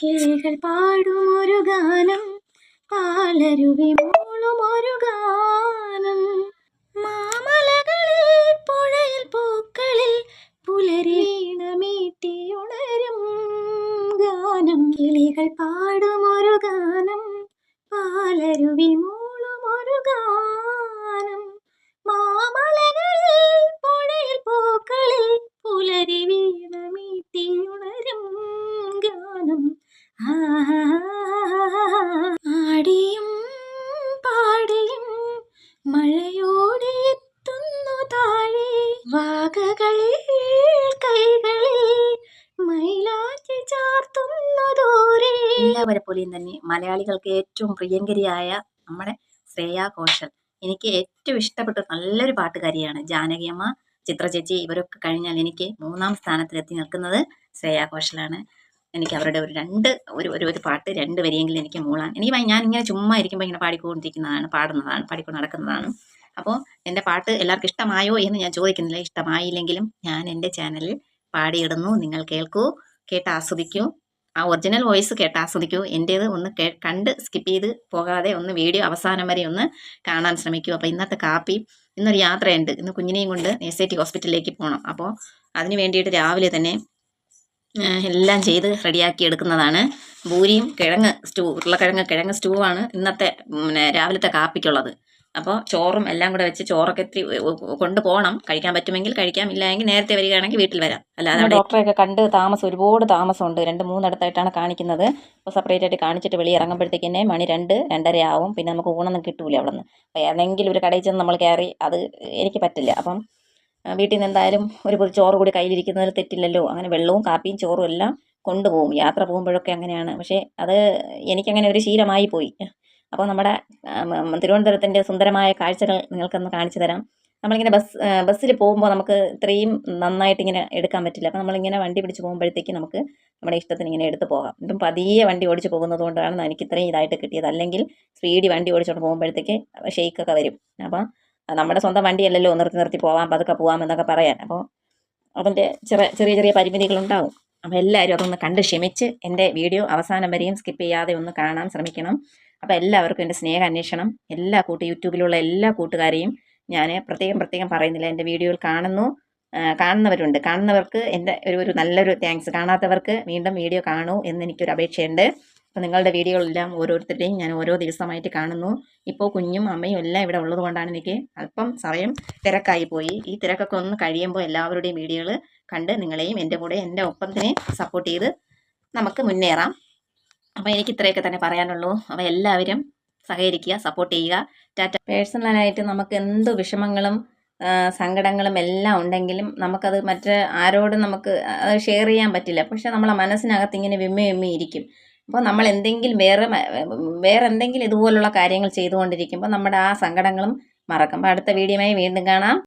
കിളികൾ പാടും ഒരു ഗാനം പാലരുവി മൂളും ഒരു ഗാനം. മാമലകളിൽ പുഴയിൽ പൂക്കളിൽ പുലരീണമീട്ടിയുണരും ഗാനം. കിളികൾ പാടും ഒരു ഗാനം പാലരുവി വാകകൾ കൈകളിൽ മൈലാറ്റി ചാർത്തുന്നു ദൂരെ എല്ലാവരെ പോലെയും തന്നെ മലയാളികൾക്ക് ഏറ്റവും പ്രിയങ്കരിയായ നമ്മുടെ ശ്രേയ ഘോഷൽ. എനിക്ക് ഏറ്റവും ഇഷ്ടപ്പെട്ട നല്ലൊരു പാട്ടുകാരിയാണ് ജാനകിയമ്മ ചിത്ര ചേച്ചി ഇവരൊക്കെ കഴിഞ്ഞാൽ എനിക്ക് മൂന്നാം സ്ഥാനത്തിലെത്തി നിൽക്കുന്നത് ശ്രേയ ഘോഷലാണ്. എനിക്ക് അവരുടെ ഒരു രണ്ട് ഒരു ഒരു ഒരു പാട്ട് രണ്ട് വരിയെങ്കിലും എനിക്ക് മൂളാൻ. എനിക്ക് ഞാൻ ഇങ്ങനെ ചുമ്മാ ഇരിക്കുമ്പോൾ ഇങ്ങനെ പാടിക്കൊണ്ടിരിക്കുന്നതാണ് പാടുന്നതാണ് പാടിക്കൊണ്ട് നടക്കുന്നതാണ്. അപ്പോൾ എന്റെ പാട്ട് എല്ലാവർക്കും ഇഷ്ടമായോ എന്ന് ഞാൻ ചോദിക്കുന്നില്ല. ഇഷ്ടമായില്ലെങ്കിലും ഞാൻ എന്റെ ചാനലിൽ പാടിയിടുന്നു. നിങ്ങൾ കേൾക്കൂ കേട്ട് ആസ്വദിക്കൂ ആ ഒറിജിനൽ വോയിസ് കേട്ട് ആസ്വദിക്കൂ എന്റേത് ഒന്ന് കണ്ട് സ്കിപ്പ് ചെയ്ത് പോകാതെ ഒന്ന് വീഡിയോ അവസാനം വരെ ഒന്ന് കാണാൻ ശ്രമിക്കൂ. അപ്പോൾ ഇന്നത്തെ കാപ്പി ഇന്നൊരു യാത്രയുണ്ട്. ഇന്ന് കുഞ്ഞിനെയും കൊണ്ട് എസ് ഐ ടി ഹോസ്പിറ്റലിലേക്ക് പോകണം അപ്പോൾ അതിന് വേണ്ടിയിട്ട് രാവിലെ തന്നെ എല്ലാം ചെയ്ത് റെഡിയാക്കി എടുക്കുന്നതാണ്. ഭൂരിയും കിഴങ്ങ് സ്റ്റൂ ഉരുളക്കിഴങ്ങ് കിഴങ്ങ് സ്റ്റൂവാണ് ഇന്നത്തെ പിന്നെ രാവിലത്തെ കാപ്പിക്കുള്ളത്. അപ്പോൾ ചോറും എല്ലാം കൂടെ വെച്ച് ചോറൊക്കെ ഇത്തിരി കൊണ്ടുപോകണം കഴിക്കാൻ പറ്റുമെങ്കിൽ കഴിക്കാം. ഇല്ലെങ്കിൽ നേരത്തെ വരികയാണെങ്കിൽ വീട്ടിൽ വരാം. അല്ലാതെ ഡോക്ടറെയൊക്കെ കണ്ട് താമസം ഒരുപാട് താമസമുണ്ട്. രണ്ട് മൂന്നിടത്തായിട്ടാണ് കാണിക്കുന്നത്. അപ്പോൾ സെപ്പറേറ്റ് ആയിട്ട് കാണിച്ചിട്ട് വെളിയിൽ ഇറങ്ങുമ്പോഴത്തേക്ക് തന്നെ മണി രണ്ട് രണ്ടര ആവും പിന്നെ നമുക്ക് ഊണൊന്നും കിട്ടൂല അവിടെ നിന്ന് അപ്പോൾ ഏതെങ്കിലും ഒരു കടയിൽ ചെന്ന് നമ്മൾ കയറി അത് എനിക്ക് പറ്റില്ല. അപ്പം വീട്ടിൽ നിന്ന് എന്തായാലും ഒരു പൊതു ചോറ് കൂടി കയ്യിലിരിക്കുന്നതിൽ തെറ്റില്ലല്ലോ. അങ്ങനെ വെള്ളവും കാപ്പിയും ചോറും എല്ലാം കൊണ്ടുപോകും. യാത്ര പോകുമ്പോഴൊക്കെ അങ്ങനെയാണ്. പക്ഷേ അത് എനിക്കങ്ങനെ ഒരു ശീലമായി പോയി. അപ്പോൾ നമ്മുടെ തിരുവനന്തപുരത്തിന്റെ സുന്ദരമായ കാഴ്ചകൾ നിങ്ങൾക്കൊന്ന് കാണിച്ചു തരാം. നമ്മളിങ്ങനെ ബസ് ബസ്സിൽ പോകുമ്പോൾ നമുക്ക് ഇത്രയും നന്നായിട്ട് ഇങ്ങനെ എടുക്കാൻ പറ്റില്ല. അപ്പോൾ നമ്മളിങ്ങനെ വണ്ടി പിടിച്ച് പോകുമ്പോഴത്തേക്ക് നമുക്ക് നമ്മുടെ ഇഷ്ടത്തിന് ഇങ്ങനെ എടുത്ത് പോകാം. ഇപ്പം പതിയെ വണ്ടി ഓടിച്ച് പോകുന്നത് കൊണ്ടാണ് എനിക്ക് ഇത്രയും ഇതായിട്ട് കിട്ടിയത്. അല്ലെങ്കിൽ സ്പീഡിൽ വണ്ടി ഓടിച്ചുകൊണ്ട് പോകുമ്പോഴത്തേക്ക് ഷെയ്ക്കൊക്കെ വരും. അപ്പോൾ നമ്മുടെ സ്വന്തം വണ്ടിയല്ലല്ലോ നിർത്തി നിർത്തി പോവാം പതുക്കെ പോവാം എന്നൊക്കെ പറയാൻ. അപ്പോൾ അതിന്റെ ചെറിയ ചെറിയ ചെറിയ പരിമിതികളുണ്ടാവും. അപ്പോൾ എല്ലാവരും അതൊന്ന് കണ്ട് ക്ഷമിച്ച് എന്റെ വീഡിയോ അവസാനം വരെയും സ്കിപ്പ് ചെയ്യാതെ ഒന്ന് കാണാൻ ശ്രമിക്കണം. അപ്പോൾ എല്ലാവർക്കും എന്റെ സ്നേഹ അന്വേഷണം എല്ലാ കൂട്ട് യൂട്യൂബിലുള്ള എല്ലാ കൂട്ടുകാരെയും ഞാൻ പ്രത്യേകം പ്രത്യേകം പറയുന്നില്ല. എന്റെ വീഡിയോയിൽ കാണുന്നു കാണുന്നവരുണ്ട്. കാണുന്നവർക്ക് എന്റെ ഒരു ഒരു നല്ലൊരു താങ്ക്സ് കാണാത്തവർക്ക് വീണ്ടും വീഡിയോ കാണൂ എന്ന് എനിക്കൊരു അപേക്ഷയുണ്ട്. അപ്പോൾ നിങ്ങളുടെ വീഡിയോകളെല്ലാം ഓരോരുത്തരുടെയും ഞാൻ ഓരോ ദിവസമായിട്ട് കാണുന്നു. ഇപ്പോൾ കുഞ്ഞും അമ്മയും എല്ലാം ഇവിടെ ഉള്ളത് കൊണ്ടാണ് എനിക്ക് അല്പം സമയം തിരക്കായി പോയി. ഈ തിരക്കൊക്കെ ഒന്ന് കഴിയുമ്പോൾ എല്ലാവരുടെയും വീഡിയോകൾ കണ്ട് നിങ്ങളെയും എന്റെ കൂടെ എന്റെ ഒപ്പം തന്നെ സപ്പോർട്ട് ചെയ്ത് നമുക്ക് മുന്നേറാം. അപ്പോൾ എനിക്ക് ഇത്രയൊക്കെ തന്നെ പറയാനുള്ളൂ. അപ്പോൾ എല്ലാവരും സഹകരിക്കുക സപ്പോർട്ട് ചെയ്യുക. ടാറ്റ പേഴ്സണലായിട്ട് നമുക്ക് എന്ത് വിഷമങ്ങളും സങ്കടങ്ങളും എല്ലാം ഉണ്ടെങ്കിലും നമുക്കത് മറ്റ് ആരോടും നമുക്ക് അത് ഷെയർ ചെയ്യാൻ പറ്റില്ല. പക്ഷേ നമ്മളെ മനസ്സിനകത്ത് ഇങ്ങനെ വിമ്മി വിമ്മി ഇരിക്കും. അപ്പോൾ നമ്മൾ എന്തെങ്കിലും വേറെ വേറെ എന്തെങ്കിലും ഇതുപോലുള്ള കാര്യങ്ങൾ ചെയ്തുകൊണ്ടിരിക്കുമ്പോൾ നമ്മുടെ ആ സങ്കടങ്ങളും മറക്കും. അപ്പോൾ അടുത്ത വീഡിയോയുമായി വീണ്ടും കാണാം.